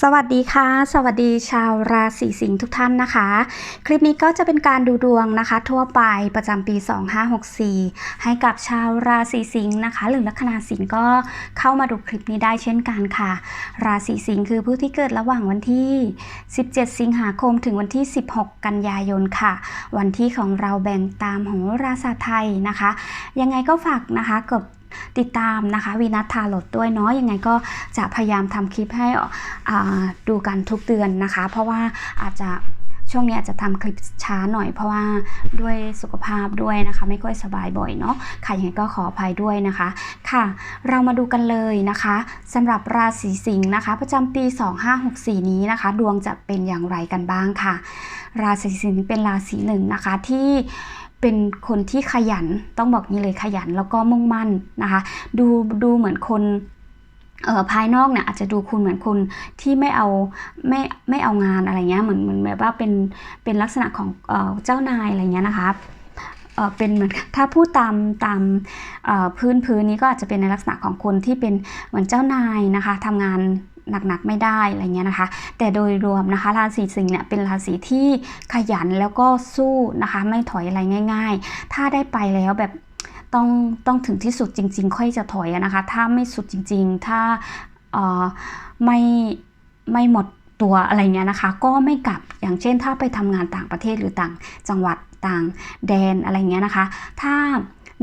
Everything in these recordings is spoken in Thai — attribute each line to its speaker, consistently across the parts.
Speaker 1: สวัสดีค่ะ สวัสดีชาวราศีสิงห์ทุกท่านนะคะ คลิปนี้ก็จะเป็นการดูดวงนะคะ ทั่วไปประจำปี 2564 ให้กับชาวราศีสิงห์นะคะ หรือลัคนาสิงห์ก็เข้ามาดูคลิปนี้ได้เช่นกันค่ะ ราศีสิงห์คือผู้ที่เกิดระหว่างวันที่ 17 สิงหาคมถึงวันที่ 16 กันยายนค่ะ วันที่ของเราแบ่งตามของราษาไทยนะคะ ยังไงก็ฝากนะคะกด ติดตามนะคะวีนัททาโรดด้วยเนาะยังไงก็จะพยายามทำคลิปให้อ่าดูกันทุกเดือนนะคะ เพราะว่าอาจจะช่วงนี้อาจจะทำคลิปช้าหน่อยเพราะว่าด้วยสุขภาพด้วยนะคะ ไม่ค่อยสบายบ่อยเนาะค่ะยังไงก็ขออภัยด้วยนะคะค่ะ เรามาดูกันเลยนะคะสำหรับราศีสิงห์นะคะ ประจำปี 2564 นี้นะคะ ดวงจะเป็นอย่างไรกันบ้างค่ะ ราศีสิงห์เป็นราศีหนึ่งนะคะที่ เป็นคนที่ขยันต้องบอกนี้เลยขยันแล้วก็มุ่งมั่นนะคะ ดูดูเหมือนคนเอ่อภายนอกเนี่ยอาจจะดูคุณเหมือนคุณที่ไม่เอาไม่ไม่เอางานอะไรเงี้ยเหมือนเหมือนแบบว่าเป็นเป็นลักษณะของเออเจ้านายอะไรเงี้ยนะคะเออเป็นเหมือนถ้าพูดตามตามเอ่อพื้นพื้นนี้ก็อาจจะเป็นในลักษณะของคนที่เป็นเหมือนเจ้านายนะคะทำงาน หนักๆไม่ได้อะไรเงี้ยนะคะ แต่โดยรวมนะคะ ราศีสิงห์เนี่ยเป็นราศีที่ขยันแล้วก็สู้นะคะ ไม่ถอยอะไรง่าย ๆ ถ้าได้ไปแล้วแบบต้องต้องถึงที่สุดจริง ๆ ค่อยจะถอยนะคะ ถ้าไม่สุดจริง ๆ ถ้าเอ่อไม่ไม่หมดตัวอะไรเงี้ยนะคะ ก็ไม่กลับอย่างเช่น ถ้าไปทำงานต่างประเทศหรือต่างจังหวัดต่างแดนอะไรเงี้ยนะคะ ถ้า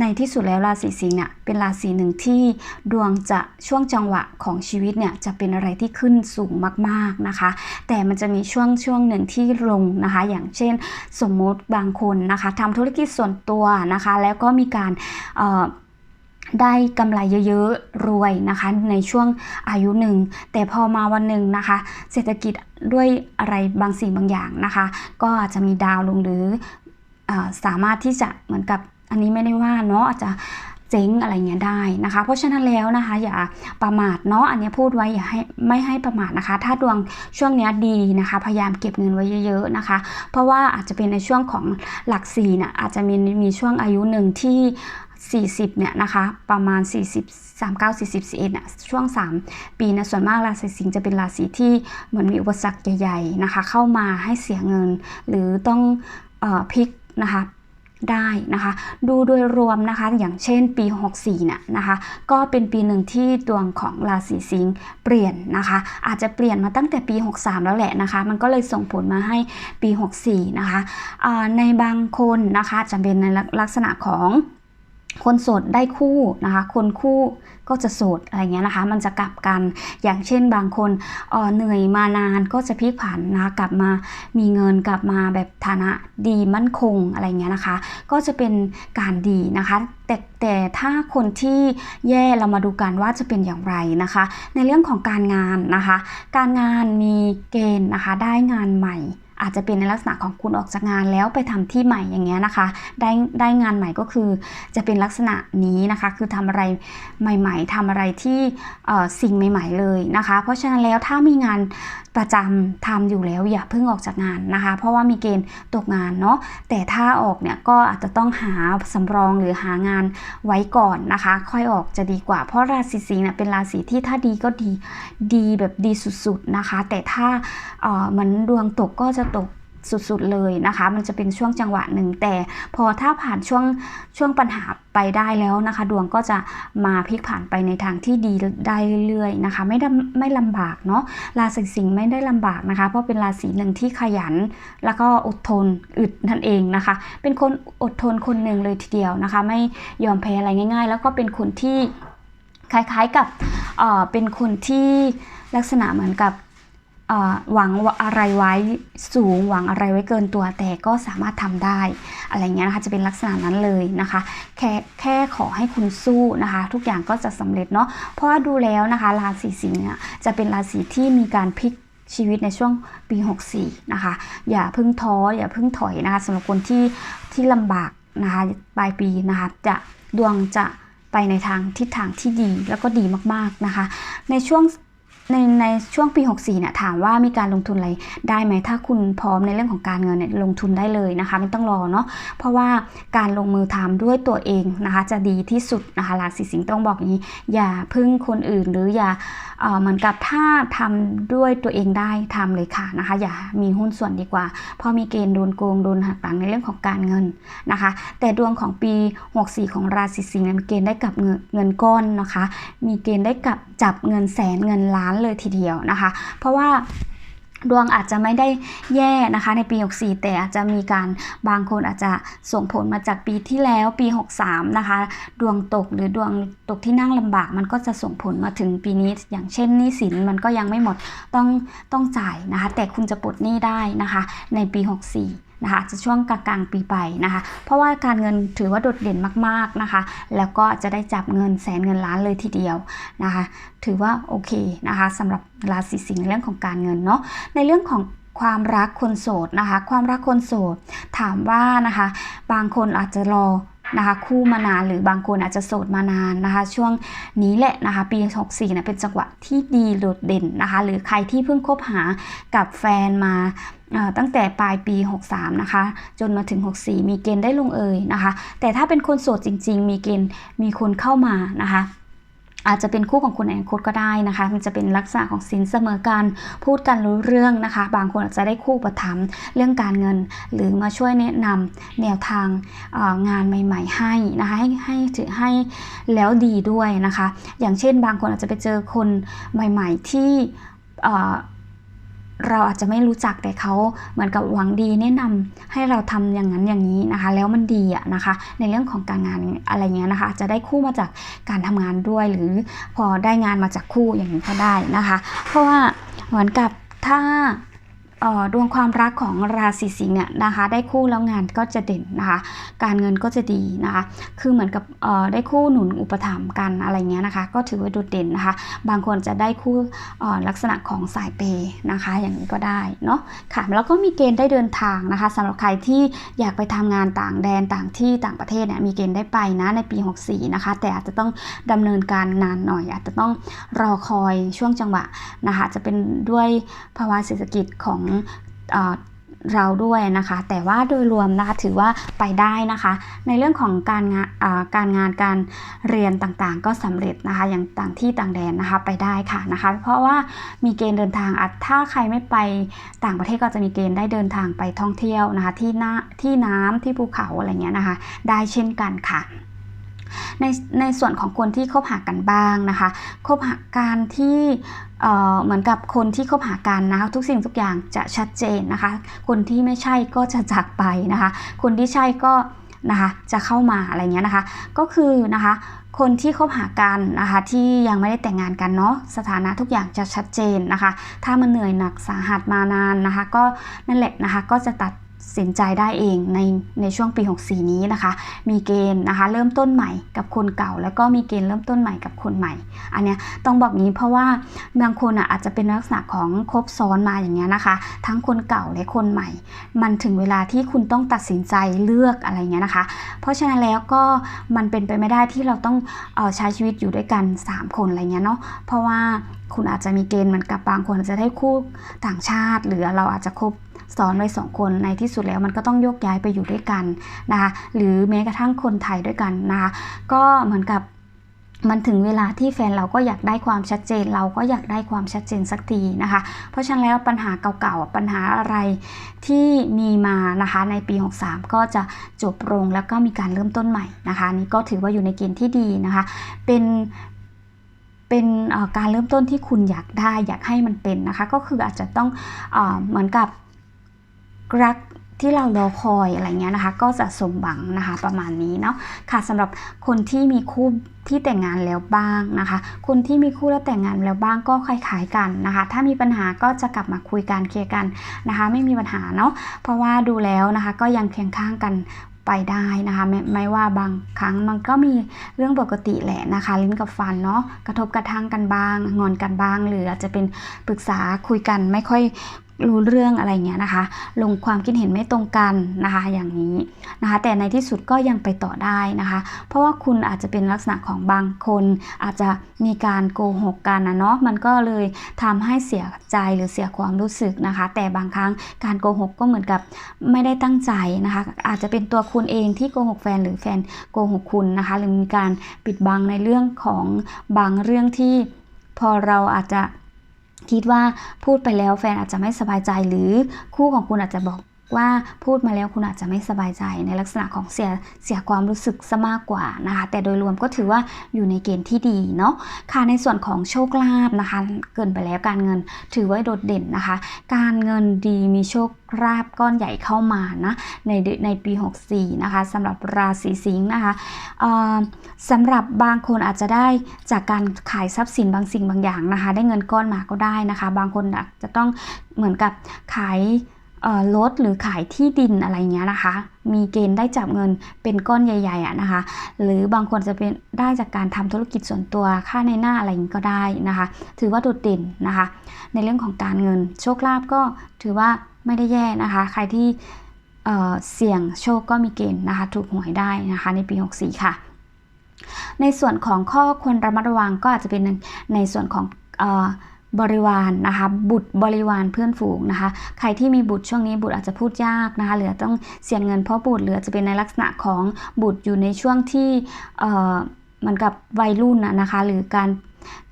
Speaker 1: ในที่สุดแล้วราศีสิงห์เนี่ยเป็นราศีหนึ่งที่ดวงจะช่วงจังหวะของชีวิตเนี่ยจะเป็นอะไรที่ขึ้นสูงมากๆนะคะ แต่มันจะมีช่วงช่วงหนึ่งที่ลงนะคะ อย่างเช่นสมมติบางคนนะคะทำธุรกิจส่วนตัวนะคะ แล้วก็มีการได้กำไรเยอะๆ รวยนะคะ ในช่วงอายุหนึ่ง แต่พอมาวันหนึ่งนะคะ เศรษฐกิจด้วยอะไรบางสิ่งบางอย่างนะคะ ก็อาจจะมีดาวลงหรืออสามารถที่จะเหมือนกับ อันนี้ไม่ได้ว่าเนาะอาจจะเจ๊งอะไรเงี้ยได้นะคะ เพราะฉะนั้นแล้วนะคะ อย่าประมาทเนาะอันนี้พูดไว้อย่าให้ไม่ให้ประมาทนะคะ ถ้าดวงช่วงเนี้ยดีนะคะ พยายามเก็บเงินไว้เยอะๆนะคะ เพราะว่าอาจจะเป็นในช่วงของหลักสี่เนี่ยอาจจะมีมีช่วงอายุหนึ่งที่40เนี่ยนะคะประมาณ 40 39 40 41เนี่ยช่วง 3 ปีนะส่วนมากราศีสิงห์จะเป็นราศีที่เหมือนมีอุปสรรคใหญ่ๆนะคะ เข้ามาให้เสียเงิน หรือต้องออพลิกนะคะ ได้นะคะ ดูโดยรวมนะคะ อย่างเช่นปี 64เนี่ยนะคะ ก็เป็นปีหนึ่งที่ดวงของราศีสิงห์เปลี่ยนนะคะ อาจจะเปลี่ยนมาตั้งแต่ปี 63 แล้วแหละนะคะ มันก็เลยส่งผลมาให้ปี 64 นะคะในบางคนนะคะจะเป็นในลักษณะของ คนโสดได้คู่นะคะ คนคู่ก็จะโสดอะไรเงี้ยนะคะ มันจะกลับกัน อย่างเช่นบางคนเออเหนื่อยมานานก็จะพลิกผันนะคะ กลับมามีเงินกลับมาแบบฐานะดีมั่นคงอะไรเงี้ยนะคะ ก็จะเป็นการดีนะคะ แต่แต่ถ้าคนที่แย่เรามาดูกันว่าจะเป็นอย่างไรนะคะ ในเรื่องของการงานนะคะ การงานมีเกณฑ์นะคะ ได้งานใหม่ อาจจะเป็นในลักษณะของคุณออกจากงานแล้วไปทำที่ใหม่อย่างเงี้ยนะคะ ได้ได้งานใหม่ก็คือจะเป็นลักษณะนี้นะคะ คือทำอะไรใหม่ ๆทำอะไรที่เอ่อสิ่งใหม่ ๆ เลยนะคะ เพราะฉะนั้นแล้วถ้ามีงานประจำทำอยู่แล้วอย่าเพิ่งออกจากงานนะคะ เพราะว่ามีเกณฑ์ตกงานเนาะแต่ถ้าออกเนี่ยก็อาจจะต้องหาสำรองหรือหางานไว้ก่อนนะคะ ค่อยออกจะดีกว่า เพราะราศีสิงห์เนี่ยเป็นราศีที่ถ้าดีก็ดีดีแบบดีสุดๆนะคะ แต่ถ้าเออเหมือนดวงตกก็จะตก สุดๆเลยนะคะ มันจะเป็นช่วงจังหวะหนึ่งแต่พอถ้าผ่านช่วงช่วงปัญหาไปได้แล้วนะคะ ดวงก็จะมาพลิกผ่านไปในทางที่ดีได้เรื่อยๆนะคะ ไม่ได้ไม่ลำบากเนาะราศีสิงห์ไม่ได้ลำบากนะคะ เพราะเป็นราศีหนึ่งที่ขยัน แล้วก็อดทนอึดนั่นเองนะคะ เป็นคนอดทนคนหนึ่งเลยทีเดียวนะคะ ไม่ยอมแพ้อะไรง่าย ๆ แล้วก็เป็นคนที่คล้ายๆกับเเป็นคนที่ลักษณะเหมือนกับ หวังอะไรไว้สูงหวังอะไรไว้เกินตัวแต่ก็สามารถทำได้อะไรเงี้ยนะคะจะเป็นลักษณะนั้นเลยนะคะ แค่แค่ขอให้คุณสู้นะคะ ทุกอย่างก็จะสำเร็จเนาะเพราะว่าดูแล้วนะคะราศีสิงห์จะเป็นราศีที่มีการพลิกชีวิตในช่วงปี 64 นะคะ อย่าเพิ่งท้ออย่าเพิ่งถอยนะคะสำหรับคนที่ที่ลำบากนะคะปลายปีนะคะจะดวงจะไปในทางทิศทางที่ดีแล้วก็ดีมากๆนะคะ ในช่วง ในในช่วงปี 64เนี่ยถามว่ามีการลงทุนอะไรได้ไหมถ้าคุณพร้อมในเรื่องของการเงินเนี่ยลงทุนได้เลยนะคะไม่ต้องรอเนาะเพราะว่าการลงมือทำด้วยตัวเองนะคะจะดีที่สุดนะคะราศีสิงห์ต้องบอกอย่างนี้ อย่าพึ่งคนอื่นหรืออย่าเหมือนกับถ้าทำด้วยตัวเองได้ทำเลยค่ะนะคะอย่ามีหุ้นส่วนดีกว่าเพราะมีเกณฑ์โดนโกงโดนหักหลังในเรื่องของการเงินนะคะ แต่ดวงของปี 64 ของราศีสิงห์มีเกณฑ์ได้กับเงินเงินก้อนนะคะ มีเกณฑ์ได้กับ จับเงินแสนเงินล้านเลยทีเดียวนะคะ เพราะว่าดวงอาจจะไม่ได้แย่นะคะในปี 64 แต่อาจจะมีการบางคนอาจจะส่งผลมาจากปีที่แล้วปี 63 นะคะ ดวงตกหรือดวงตกที่นั่งลำบาก มันก็จะส่งผลมาถึงปีนี้ อย่างเช่นหนี้สินมันก็ยังไม่หมดต้องต้องจ่ายนะคะ แต่คุณจะปลดหนี้ได้นะคะในปี 64 นะคะจะช่วงกลางๆปีไปนะคะ เพราะว่าการเงินถือว่าโดดเด่นมากๆนะคะ แล้วก็จะได้จับเงินแสนเงินล้านเลยทีเดียวนะคะ ถือว่าโอเคนะคะสำหรับราศีสิงห์ในเรื่องของการเงินเนาะในเรื่องของความรักคนโสดนะคะ ความรักคนโสดถามว่านะคะ บางคนอาจจะรอนะคะคู่มานานหรือบางคนอาจจะโสดมานานนะคะ ช่วงนี้แหละนะคะปี 64นะเป็นจังหวะที่ดีโดดเด่นนะคะ หรือใครที่เพิ่งคบหากับแฟนมา ตั้งแต่ปลายปี 63 นะคะ จนมาถึง 64 มีเกณฑ์ได้ลงเอยนะคะ แต่ถ้าเป็นคนโสดจริง ๆ มีเกณฑ์มีคนเข้ามานะคะอาจจะเป็นคู่ของคุณในอนาคตก็ได้นะคะ มันจะเป็นลักษณะของสินเสมอกันพูดกันรู้เรื่องนะคะ บางคนอาจจะได้คู่ประถมเรื่องการเงิน หรือมาช่วยแนะนำแนวทางงานใหม่ ๆ ให้นะคะ ให้ให้ถือให้แล้วดีด้วยนะคะ อย่างเช่น บางคนอาจจะไปเจอคนใหม่ ๆ ที่ เราอาจจะไม่รู้จักแต่เขาเหมือนกับหวังดีแนะนำให้เราทำอย่างนั้นอย่างนี้นะคะ แล้วมันดีอะนะคะ ในเรื่องของการงานอะไรเงี้ยนะคะอาจจะได้คู่มาจากการทำงานด้วย หรือพอได้งานมาจากคู่อย่างนี้ก็ได้นะคะ เพราะว่าเหมือนกับถ้า ดวงความรักของราศีสิงห์เนี่ยนะคะได้คู่แล้วงานก็จะเด่นนะคะ การเงินก็จะดีนะคะคือเหมือนกับได้คู่หนุนอุปถัมภ์กันอะไรเงี้ยนะคะ ก็ถือว่าโดดเด่นนะคะ บางคนจะได้คู่ลักษณะของสายเปย์นะคะ อย่างนี้ก็ได้เนาะค่ะแล้วก็มีเกณฑ์ได้เดินทางนะคะสำหรับใครที่อยากไปทำงานต่างแดนต่างที่ต่างประเทศเนี่ยมีเกณฑ์ได้ไปนะในปี 64 นะคะ แต่อาจจะต้องดำเนินการนานหน่อย อาจจะต้องรอคอยช่วงจังหวะนะคะจะเป็นด้วยภาวะเศรษฐกิจของเเราด้วยนะคะ แต่ว่าโดยรวมนะคะถือว่าไปได้นะคะ ในเรื่องของการงานการงานการเรียนต่างๆ ก็สำเร็จนะคะอย่างต่างที่ต่างแดนนะคะไปได้ค่ะนะคะ เพราะว่ามีเกณฑ์เดินทางอาจถ้าใครไม่ไปต่างประเทศก็จะมีเกณฑ์ได้เดินทางไปท่องเที่ยวนะคะที่หน้าที่น้ำที่ภูเขาอะไรเงี้ยนะคะ ได้เช่นกันค่ะ ในในส่วนของคนที่คบหากันบ้างนะคะคบหาการที่เหมือนกับคนที่คบหากันนะคะทุกสิ่งทุกอย่างจะชัดเจนนะคะ คนที่ไม่ใช่ก็จะจากไปนะคะ คนที่ใช่ก็นะคะจะเข้ามาอะไรเงี้ยนะคะ ก็คือนะคะคนที่คบหากันนะคะที่ยังไม่ได้แต่งงานกันเนาะสถานะทุกอย่างจะชัดเจนนะคะ ถ้ามันเหนื่อยหนักสาหัสมานานนะคะ ก็นั่นแหละนะคะก็จะตัด สินใจได้เองในในช่วงปี 64 นี้นะคะ มีเกณฑ์นะคะเริ่มต้นใหม่กับคนเก่า แล้วก็มีเกณฑ์เริ่มต้นใหม่กับคนใหม่ อันเนี้ยต้องบอกงี้เพราะว่าบางคนอะอาจจะเป็นลักษณะของคบซ้อนมาอย่างเงี้ยนะคะ ทั้งคนเก่าและคนใหม่ มันถึงเวลาที่คุณต้องตัดสินใจเลือกอะไรเงี้ยนะคะ เพราะฉะนั้นแล้วก็มันเป็นไปไม่ได้ที่เราต้องออใช้ชีวิตอยู่ด้วยกัน 3 คนอะไรเงี้ยเนาะเพราะว่าคุณอาจจะมีเกณฑ์เหมือนกับบางคนอาจจะได้คู่ต่างชาติ หรือเราอาจจะคบ ซ้อนไว้สองคนในที่สุดแล้วมันก็ต้องโยกย้ายไปอยู่ด้วยกันนะคะหรือแม้กระทั่งคนไทยด้วยกันนะคะก็เหมือนกับมันถึงเวลาที่แฟนเราก็อยากได้ความชัดเจน เราก็อยากได้ความชัดเจนสักทีนะคะ เพราะฉะนั้นแล้วปัญหาเก่าๆปัญหาอะไรที่มีมานะคะในปี 63 ก็จะจบลงแล้วก็มีการเริ่มต้นใหม่นะคะนี่ก็ถือว่าอยู่ในเกณฑ์ที่ดีนะคะ เป็นเป็นการเริ่มต้นที่คุณอยากได้อยากให้มันเป็นนะคะ ก็คืออาจจะต้องเอเหมือนกับ รักที่เรารอคอยอะไรเงี้ยนะคะ ก็จะสมหวังนะคะประมาณนี้เนาะค่ะสำหรับคนที่มีคู่ที่แต่งงานแล้วบ้างนะคะ คนที่มีคู่แล้วแต่งงานแล้วบ้างก็คล้ายๆกันนะคะ ถ้ามีปัญหาก็จะกลับมาคุยกันเคลียร์กันนะคะ ไม่มีปัญหาเนาะเพราะว่าดูแล้วนะคะก็ยังเคียงข้างกันไปได้นะคะไม่ไม่ว่าบางครั้งมันก็มีเรื่องปกติแหละนะคะ ลิ้นกับฟันเนาะกระทบกระทั่งกันบ้าง งอนกันบ้าง หรืออาจจะเป็นปรึกษาคุยกันไม่ค่อย รู้เรื่องอะไรเงี้ยนะคะ ลงความคิดเห็นไม่ตรงกันนะคะ อย่างนี้นะคะ แต่ในที่สุดก็ยังไปต่อได้นะคะ เพราะว่าคุณอาจจะเป็นลักษณะของบางคน อาจจะมีการโกหกกันนะเนาะมันก็เลยทำให้เสียใจหรือเสียความรู้สึกนะคะ แต่บางครั้งการโกหกก็เหมือนกับไม่ได้ตั้งใจนะคะ อาจจะเป็นตัวคุณเองที่โกหกแฟนหรือแฟนโกหกคุณนะคะ หรือมีการปิดบังในเรื่องของบางเรื่องที่พอเราอาจจะ คิดว่าพูดไปแล้วแฟนอาจจะไม่สบายใจหรือคู่ของคุณอาจจะบอก ว่าพูดมาแล้วคุณอาจจะไม่สบายใจในลักษณะของเสียเสียความรู้สึกซะมากกว่านะคะแต่โดยรวมก็ถือว่าอยู่ในเกณฑ์ที่ดีเนาะค่ะในส่วนของโชคลาภนะคะ เกินไปแล้วการเงินถือว่าโดดเด่นนะคะ การเงินดีมีโชคลาภก้อนใหญ่เข้ามานะในในปี 64 นะคะสำหรับราศีสิงห์นะคะสำหรับบางคนอาจจะได้จากการขายทรัพย์สินบางสิ่งบางอย่างนะคะ ได้เงินก้อนมาก็ได้นะคะ บางคนอาจจะต้องเหมือนกับขาย รถหรือขายที่ดินอะไรเงี้ยนะคะ มีเกณฑ์ได้จับเงินเป็นก้อนใหญ่ๆอะนะคะ หรือบางคนจะเป็นได้จากการทำธุรกิจส่วนตัวค่าในหน้าอะไรอย่างนี้ก็ได้นะคะ ถือว่าโดดเด่นนะคะ ในเรื่องของการเงินโชคลาภก็ถือว่าไม่ได้แย่นะคะ ใครที่เเสี่ยงโชคก็มีเกณฑ์นะคะ ถูกหวยได้นะคะ ในปี 64 ค่ะ ในส่วนของข้อควรระมัดระวังก็อาจจะเป็นในส่วนของอ บริวารนะคะบุตรบริวารเพื่อนฝูงนะคะ ใครที่มีบุตรช่วงนี้บุตรอาจจะพูดยากนะคะหรือต้องเสียเงินเพราะบุตรหรือจะเป็นในลักษณะของบุตรอยู่ในช่วงที่เอ่อเหมือนกับวัยรุ่นนะนะคะ หรือการ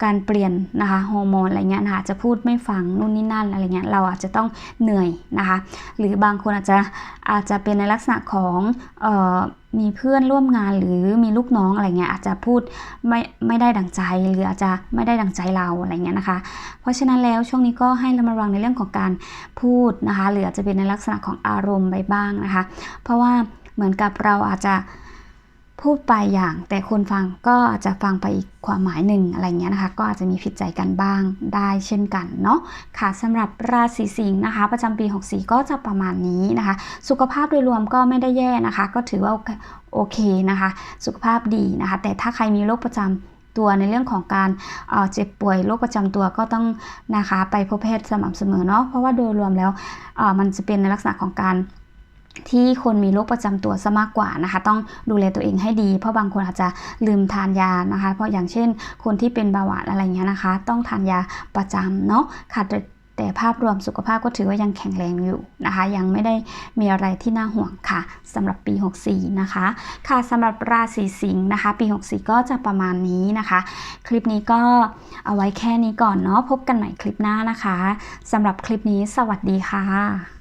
Speaker 1: การเปลี่ยนนะคะฮอร์โมนอะไรเงี้ยนะคะจะพูดไม่ฟังนู่นนี่นั่นอะไรเงี้ยเราอาจจะต้องเหนื่อยนะคะ หรือบางคนอาจจะอาจจะเป็นในลักษณะของเอ่อ มีเพื่อนร่วมงานหรือมีลูกน้องอะไรเงี้ยอาจจะพูดไม่ไม่ได้ดังใจหรืออาจจะไม่ได้ดังใจเราอะไรเงี้ยนะคะ เพราะฉะนั้นแล้วช่วงนี้ก็ให้ระมัดระวังในเรื่องของการพูดนะคะหรืออาจจะเป็นในลักษณะของอารมณ์ไปบ้างนะคะ เพราะว่าเหมือนกับเราอาจจะ พูดไปอย่าง แต่คนฟังก็จะฟังไปอีกความหมายหนึ่งอะไรเงี้ยนะคะ ก็อาจจะมีผิดใจกันบ้างได้เช่นกันเนาะค่ะสำหรับราศีสิงห์นะคะ ประจำปี 64 ก็จะประมาณนี้นะคะ สุขภาพโดยรวมก็ไม่ได้แย่นะคะ ก็ถือว่าโอเคนะคะ สุขภาพดีนะคะ แต่ถ้าใครมีโรคประจำตัวในเรื่องของการเอ่อเจ็บป่วยโรคประจำตัวก็ต้องนะคะไปพบแพทย์สม่ำเสมอเนาะเพราะว่าโดยรวมแล้วมันจะเป็นในลักษณะของการ ที่คนมีโรคประจำตัวซะมากกว่านะคะ ต้องดูแลตัวเองให้ดี เพราะบางคนอาจจะลืมทานยานะคะ เพราะอย่างเช่น คนที่เป็นเบาหวานอะไรเงี้ยนะคะ ต้องทานยาประจำเนาะค่ะแต่แต่ภาพรวมสุขภาพก็ถือว่ายังแข็งแรงอยู่นะคะ ยังไม่ได้มีอะไรที่น่าห่วงค่ะสำหรับปี 64 นะคะ ค่ะสำหรับราศีสิงห์นะคะ ปี 64 ก็จะประมาณนี้นะคะ คลิปนี้ก็เอาไว้แค่นี้ก่อนเนาะพบกันใหม่คลิปหน้านะคะสำหรับคลิปนี้สวัสดีค่ะ